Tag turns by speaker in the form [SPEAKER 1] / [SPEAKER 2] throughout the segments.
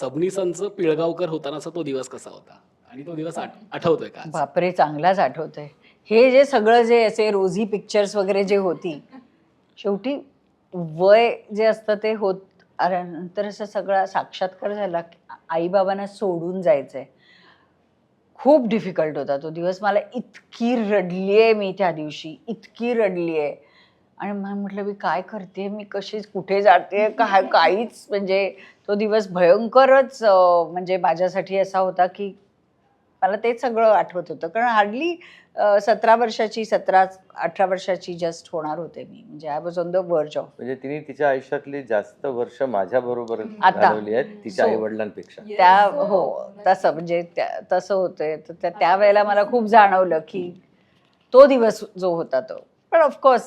[SPEAKER 1] सबनीसांचं पिळगावकर होतानाचा तो दिवस कसा होता? आणि तो दिवस आठवतोय का
[SPEAKER 2] बापरे चांगलाच आठवतंय. हे जे सगळं जे असे रोझी पिक्चर्स वगैरे जे होती शेवटी वय जे असतं ते होत अरे नंतर असं सगळा साक्षात्कार झाला की आईबाबांना सोडून जायचंय. खूप डिफिकल्ट होता तो दिवस. मला इतकी रडली आहे मी त्या दिवशी इतकी रडली आहे आणि मला म्हटलं मी काय करते? मी कशी कुठे जाते? काय काहीच म्हणजे तो दिवस भयंकरच म्हणजे माझ्यासाठी असा होता की मला ते सगळं आठवत होतं. कारण हार्डली सतरा वर्षाची सतरा अठरा वर्षाची जस्ट होणार होते मी. म्हणजे I was on the verge of
[SPEAKER 3] म्हणजे तिने तिच्या आयुष्यातली जास्त वर्ष माझ्या बरोबर
[SPEAKER 2] आता.
[SPEAKER 3] घालवली आहेत तिच्या आई वडिलांपेक्षा
[SPEAKER 2] त्या हो तसं म्हणजे तसं होतंय. तर त्या- त्यावेळेला मला खूप जाणवलं की तो दिवस जो होता तो. पण ऑफकोर्स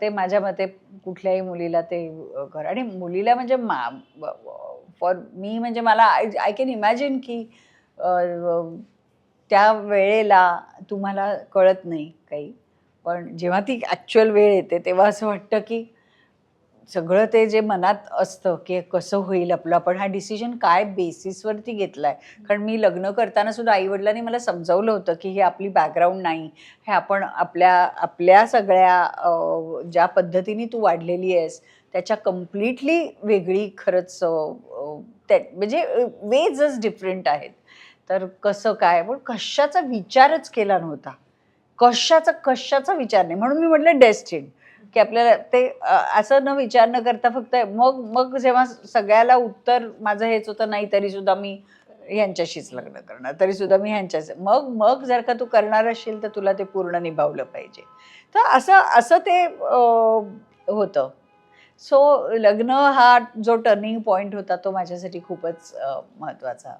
[SPEAKER 2] ते माझ्या मते कुठल्याही मुलीला ते घर. कर आणि मुलीला म्हणजे मा फॉर मी म्हणजे मला आय कॅन इमॅजिन की त्या वेळेला तुम्हाला कळत नाही काही. पण जेव्हा ती ॲक्च्युअल वेळ येते तेव्हा असं वाटतं की सगळं ते जे मनात असतं की कसं होईल आपलं आपण हा डिसिजन काय बेसिसवरती घेतलाय? कारण मी लग्न करताना सुद्धा आईवडिलांनी मला समजावलं होतं की हे आपली बॅकग्राऊंड नाही. हे आपण आपल्या आपल्या सगळ्या ज्या पद्धतीने तू वाढलेली आहेस त्याच्या कम्प्लिटली वेगळी खरंच त्या म्हणजे वेजच डिफरंट आहेत. तर कसं काय? पण कशाचा विचारच केला नव्हता. कशाचा कशाचा विचार नाही. म्हणून मी म्हटलं डेस्टिन की आपल्याला ते असं न विचार न करता फक्त मग मग जेव्हा सगळ्याला उत्तर माझं हेच होतं नाही तरी सुद्धा मी यांच्याशीच लग्न करणार तरी सुद्धा मी ह्यांच्याच मग मग जर का तू करणार असशील तर तुला ते पूर्ण निभावलं पाहिजे. तर असं असं ते होतं. सो लग्न हा जो टर्निंग पॉईंट होता तो माझ्यासाठी खूपच महत्त्वाचा.